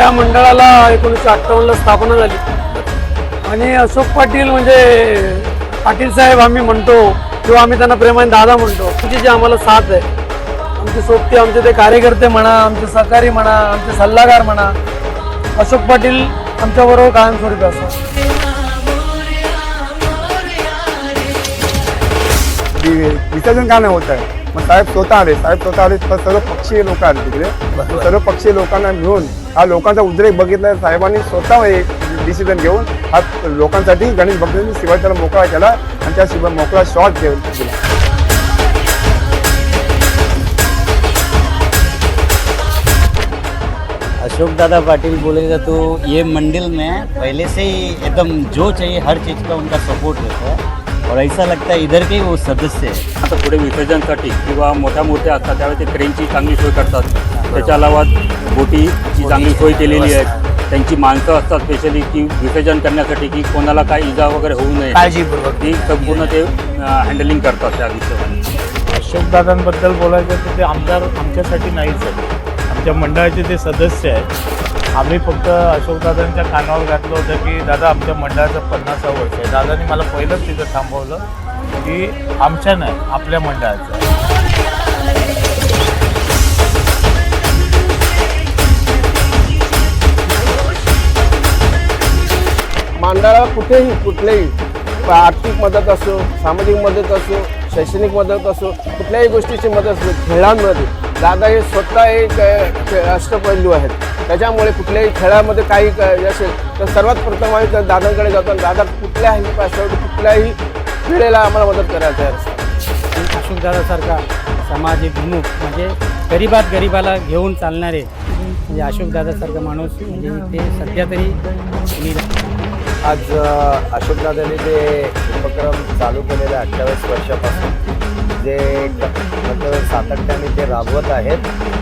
या मंडळाला एकोणीसशे अठ्ठावन्नला स्थापना झाली. आणि अशोक पाटील म्हणजे पाटील साहेब आम्ही म्हणतो किंवा आम्ही त्यांना प्रेमाने दादा म्हणतो तुमची जी आम्हाला साथ आहे आमचे सोबती आमचे ते कार्यकर्ते म्हणा आमचे सहकारी म्हणा आमचे सल्लागार म्हणा अशोक पाटील आमच्याबरोबर कायमस्वरूपी असतात. विसर्जन का नाही होत आहे? मग साहेब स्वतः आले. साहेब स्वतः आले तर सर्व पक्षीय लोक आले तिकडे. सर्व पक्षीय लोकांना मिळून हा लोकांचा उद्रेक बघितला. साहेबांनी स्वतः एक डिसिजन घेऊन हा लोकांसाठी गणेश भक्तांनी शिवाजीला मोकळा केला आणि त्या शिवाय मोकळा शॉट दिला अशोक दादा पाटिल बोलेगा तो ये मंडिल में पहले से ही एकदम जो चाहिए हर चीज़ का उनका सपोर्ट रहता है। और ऐसा लगता है इधर के वो सदस्य है। आता पुढे विसर्जनसाठी किंवा मोठ्या मूर्त्या असतात त्यावेळी ते क्रेनची चांगली सोय करतात. त्याच्या अलावा बोटीची चांगली सोय केलेली आहे त्यांची माणसं असतात स्पेशली की विसर्जन करण्यासाठी की कोणाला काय इजा वगैरे होऊ नये काळजीपूर्वक. ती संपूर्ण ते हँडलिंग करतात त्या विषयावर. अशोकदादांबद्दल बोलायचं तर ते आमदार आमच्यासाठी नाहीच आहे आमच्या मंडळाचे ते सदस्य आहेत. आम्ही फक्त अशोकदादांच्या कानावर घातलं होतं की दादा आमच्या मंडळाचं पन्नासावं वर्ष आहे दादानी मला पहिलंच तिथं थांबवलं की आमच्या नाही आपल्या मंडळाचं आहे. मंडळाला कुठेही कुठलेही आर्थिक मदत असो सामाजिक मदत असो शैक्षणिक मदत असो कुठल्याही गोष्टीची मदत असो खेळांमध्ये दादा हे स्वतः एक अष्टपैलू आहेत. त्याच्यामुळे कुठल्याही खेळामध्ये काही आहे, तर सर्वात प्रथम आम्ही त्या दादांकडे जातो आणि दादा कुठल्याही पार्श्वभूमीवर कुठल्याही वेळेला आम्हाला मदत करायला तयार असतात. अशोकदादासारखा समाजभिमुख म्हणजे गरीबात गरीबाला घेऊन चालणारे म्हणजे अशोकदादासारखा माणूस म्हणजे ते सध्या तरी आज अशोकदादांनी जे उपक्रम चालू केलेले अठ्ठावीस वर्षापासून जे सातत्याने ते राबवत आहेत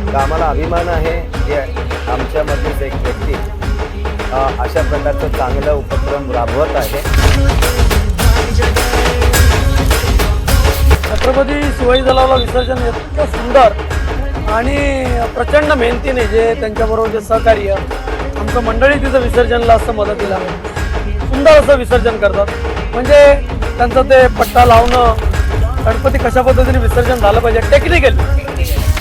तर आम्हाला अभिमान आहे की आमच्यामधलीच एक व्यक्ती अशा प्रकारचं चांगलं उपक्रम राबवत आहे. छत्रपती शिवाजी तलावाला विसर्जन इतकं सुंदर आणि प्रचंड मेहनतीने जे त्यांच्याबरोबर जे सहकार्य आमचं मंडळी तिथं विसर्जनला असं मदतीला सुंदर असं विसर्जन करतात. म्हणजे त्यांचं ते पट्टा लावणं गणपती कशा पद्धतीने विसर्जन झालं पाहिजे टेक्निकल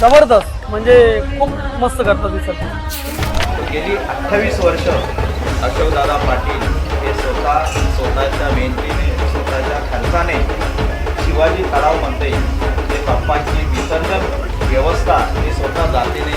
जबरदस्त. म्हणजे खूप मस्त करतात विसर्जन. गेली अठ्ठावीस वर्ष अशोकदादा पाटील हे स्वतः स्वतःच्या मेहनतीने स्वतःच्या खर्चाने शिवाजी तळाव म्हणते ते बाप्पाची विसर्जन व्यवस्था हे स्वतः जातीने